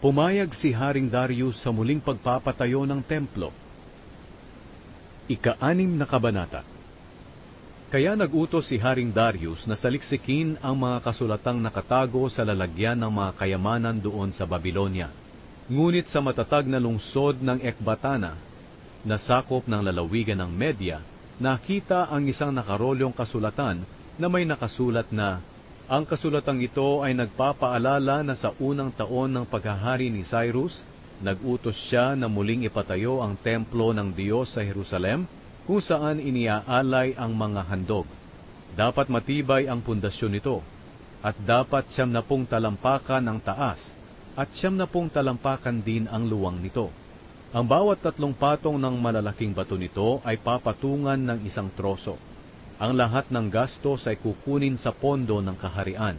Pumayag si Haring Darius sa muling pagpapatayo ng templo. Ika-anim na kabanata Kaya nagutos si Haring Darius na saliksikin ang mga kasulatang nakatago sa lalagyan ng mga kayamanan doon sa Babylonia. Ngunit sa matatag na lungsod ng Ekbatana, na sakop ng lalawigan ng Media, nakita ang isang nakarolyong kasulatan na may nakasulat na ang kasulatang ito ay nagpapaalala na sa unang taon ng paghahari ni Cyrus, nagutos siya na muling ipatayo ang templo ng Diyos sa Jerusalem kung saan iniaalay ang mga handog. Dapat matibay ang pundasyon nito at dapat siyam na pong talampakan ang taas at siyam na pong talampakan din ang luwang nito. Ang bawat tatlong patong ng malalaking bato nito ay papatungan ng isang troso. Ang lahat ng gastos ay kukunin sa pondo ng kaharian.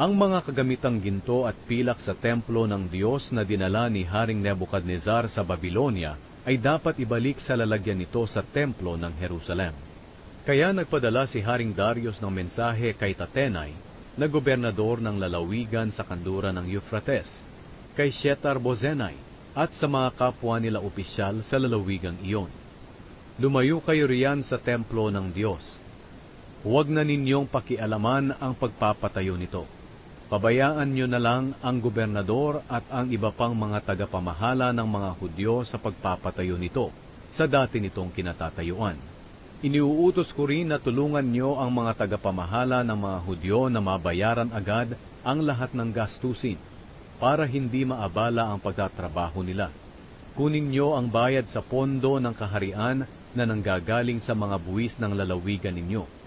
Ang mga kagamitang ginto at pilak sa templo ng Diyos na dinala ni Haring Nebukadnezar sa Babylonia ay dapat ibalik sa lalagyan nito sa templo ng Jerusalem. Kaya nagpadala si Haring Darius ng mensahe kay Tatenay, na gobernador ng lalawigan sa kanduran ng Euphrates, kay Shetar Bozenay, at sa mga kapwa nila opisyal sa lalawigang iyon. Lumayo kayo riyan sa templo ng Diyos Huwag na ninyong pakialaman ang pagpapatayo nito. Pabayaan nyo na lang ang gobernador at ang iba pang mga tagapamahala ng mga Hudyo sa pagpapatayo nito sa dati nitong kinatatayuan. Iniuutos ko rin na tulungan nyo ang mga tagapamahala ng mga Hudyo na mabayaran agad ang lahat ng gastusin para hindi maabala ang pagtatrabaho nila. Kunin nyo ang bayad sa pondo ng kaharian na nanggagaling sa mga buwis ng lalawigan ninyo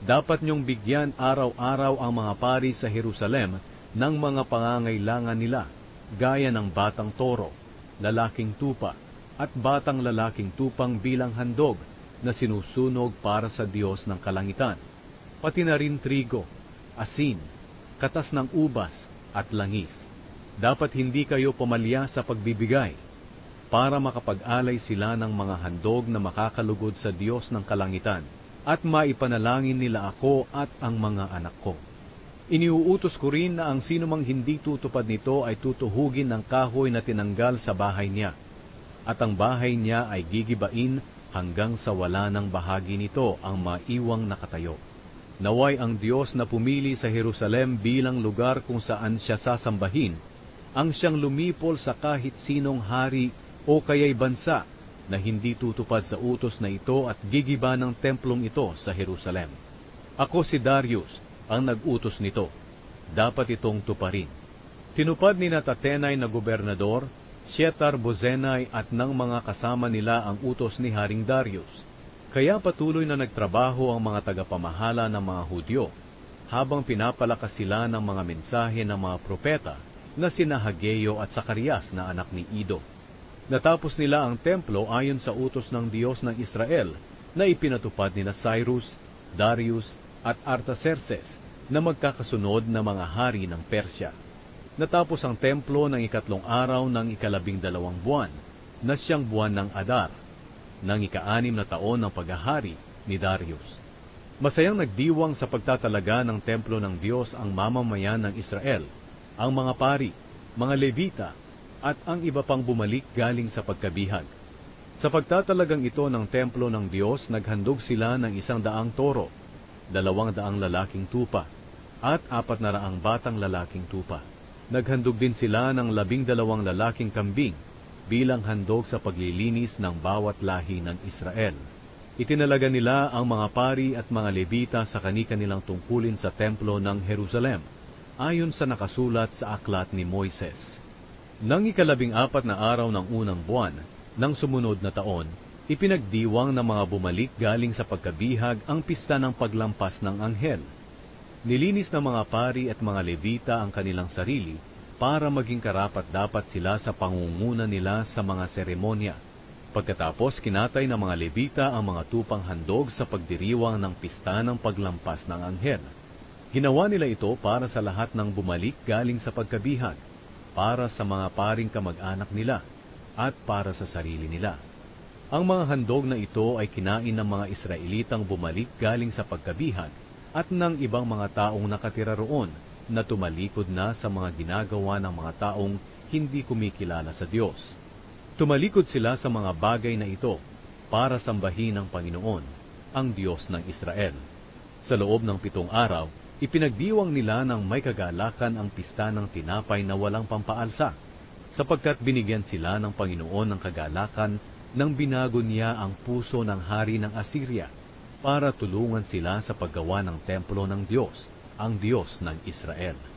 dapat niyong bigyan araw-araw ang mga pari sa Jerusalem ng mga pangangailangan nila, gaya ng batang toro, lalaking tupa, at batang lalaking tupang bilang handog na sinusunog para sa Diyos ng kalangitan, pati na rin trigo, asin, katas ng ubas, at langis. Dapat hindi kayo pumalya sa pagbibigay para makapag-alay sila ng mga handog na makakalugod sa Diyos ng kalangitan at maipanalangin nila ako at ang mga anak ko. Iniuutos ko rin na ang sinumang hindi tutupad nito ay tutuhugin ng kahoy na tinanggal sa bahay niya, at ang bahay niya ay gigibain hanggang sa wala ng bahagi nito ang maiwang nakatayo. Naway ang Diyos na pumili sa Jerusalem bilang lugar kung saan siya sasambahin, ang siyang lumipol sa kahit sinong hari o kaya'y bansa na hindi tutupad sa utos na ito at gigiba ng templong ito sa Jerusalem. Ako si Darius, ang nag-utos nito. Dapat itong tuparin. Tinupad ni Natatenay na gobernador, Shetar Bozenay at ng mga kasama nila ang utos ni Haring Darius. Kaya patuloy na nagtrabaho ang mga tagapamahala ng mga Hudyo, habang pinapalakas sila ng mga mensahe ng mga propeta na sina Hageo at Sakarias na anak ni Ido. Natapos nila ang templo ayon sa utos ng Diyos ng Israel na ipinatupad ni Cyrus, Darius at Artaxerxes na magkakasunod na mga hari ng Persya. Natapos ang templo ng ikatlong araw ng ikalabing dalawang buwan na siyang buwan ng Adar, ng ikaanim na taon ng paghahari ni Darius. Masayang nagdiwang sa pagtatalaga ng templo ng Diyos ang mamamayan ng Israel, ang mga pari, mga Levita at ang iba pang bumalik galing sa pagkabihag. Sa pagtatalagang ito ng templo ng Diyos, naghandog sila ng isang daang toro, dalawang daang lalaking tupa, at apat na raang batang lalaking tupa. Naghandog din sila ng labing dalawang lalaking kambing bilang handog sa paglilinis ng bawat lahi ng Israel. Itinalaga nila ang mga pari at mga levita sa kani-kanilang tungkulin sa templo ng Jerusalem, ayon sa nakasulat sa aklat ni Moises. Nang ikalabing apat na araw ng unang buwan, ng sumunod na taon, ipinagdiwang ng mga bumalik galing sa pagkabihag ang pista ng paglampas ng anghel. Nilinis ng mga pari at mga levita ang kanilang sarili para maging karapat dapat sila sa pangunguna nila sa mga seremonya. Pagkatapos kinatay ng mga levita ang mga tupang handog sa pagdiriwang ng pista ng paglampas ng anghel. Ginawa nila ito para sa lahat ng bumalik galing sa pagkabihag para sa mga paring kamag-anak nila at para sa sarili nila. Ang mga handog na ito ay kinain ng mga Israelitang bumalik galing sa pagkabihag at ng ibang mga taong nakatira roon na tumalikod na sa mga ginagawa ng mga taong hindi kumikilala sa Diyos. Tumalikod sila sa mga bagay na ito para sambahin ang Panginoon, ang Diyos ng Israel. Sa loob ng pitong araw, ipinagdiwang nila ng may kagalakan ang pista ng tinapay na walang pampaalsa, sapagkat binigyan sila ng Panginoon ng kagalakan nang binago niya ang puso ng hari ng Assyria para tulungan sila sa paggawa ng templo ng Diyos, ang Diyos ng Israel.